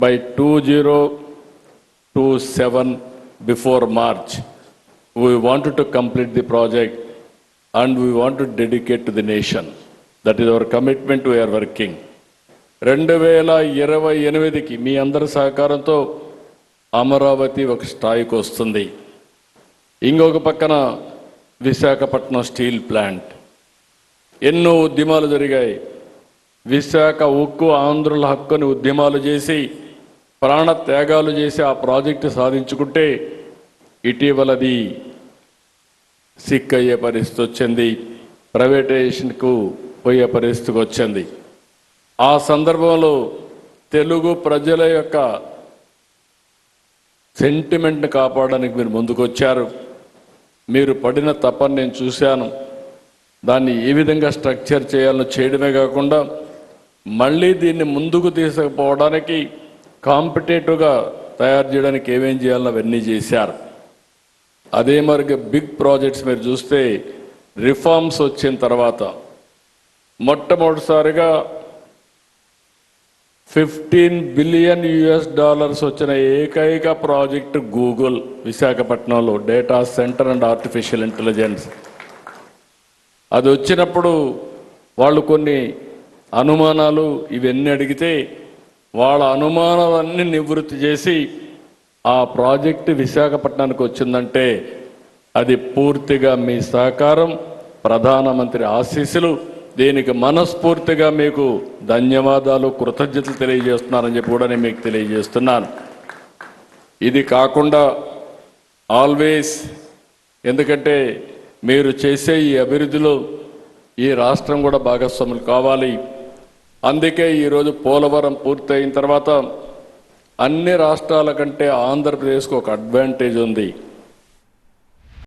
by 2027 before March. We wanted to complete the project and we want to dedicate to the nation. That is our commitment we are working. రెండు వేల ఇరవై ఎనిమిదికి మీ అందరి సహకారంతో అమరావతి ఒక స్థాయికి వస్తుంది ఇంకొక పక్కన విశాఖపట్నం స్టీల్ ప్లాంట్ ఎన్నో ఉద్యమాలు జరిగాయి విశాఖ ఉక్కు ఆంధ్రుల హక్కుని ఉద్యమాలు చేసి ప్రాణ త్యాగాలు చేసి ఆ ప్రాజెక్టు సాధించుకుంటే ఇటీవలది సిక్ అయ్యే పరిస్థితి వచ్చింది ప్రైవేటైజేషన్కు పోయే పరిస్థితికి వచ్చింది. ఆ సందర్భంలో తెలుగు ప్రజల యొక్క సెంటిమెంట్ని కాపాడడానికి మీరు ముందుకొచ్చారు. మీరు పడిన తపని నేను చూశాను. దాన్ని ఏ విధంగా స్ట్రక్చర్ చేయాలో చేయడమే కాకుండా మళ్ళీ దీన్ని ముందుకు తీసుకుపోవడానికి కాంపిటేటివ్గా తయారు చేయడానికి ఏమేం చేయాలని అవన్నీ చేశారు. అదే మరి బిగ్ ప్రాజెక్ట్స్ మీరు చూస్తే రిఫార్మ్స్ వచ్చిన తర్వాత మొట్టమొదటిసారిగా ఫిఫ్టీన్ బిలియన్ యుఎస్ డాలర్స్ వచ్చిన ఏకైక ప్రాజెక్ట్ గూగుల్ విశాఖపట్నంలో data center and artificial intelligence. అది వచ్చినప్పుడు వాళ్ళు కొన్ని అనుమానాలు ఇవన్నీ అడిగితే వాళ్ళ అనుమానాలన్నీ నివృత్తి చేసి ఆ ప్రాజెక్టు విశాఖపట్నానికి వచ్చిందంటే అది పూర్తిగా మీ సహకారం ప్రధానమంత్రి ఆశీస్సులు. దీనికి మనస్ఫూర్తిగా మీకు ధన్యవాదాలు కృతజ్ఞతలు తెలియజేస్తున్నారని చెప్పి కూడా నేను మీకు తెలియజేస్తున్నాను. ఇది కాకుండా ఆల్వేస్ ఎందుకంటే మీరు చేసే ఈ అభివృద్ధిలో ఈ రాష్ట్రం కూడా భాగస్వాములు కావాలి. అందుకే ఈరోజు పోలవరం పూర్తయిన తర్వాత అన్ని రాష్ట్రాల కంటే ఆంధ్రప్రదేశ్కు ఒక అడ్వాంటేజ్ ఉంది.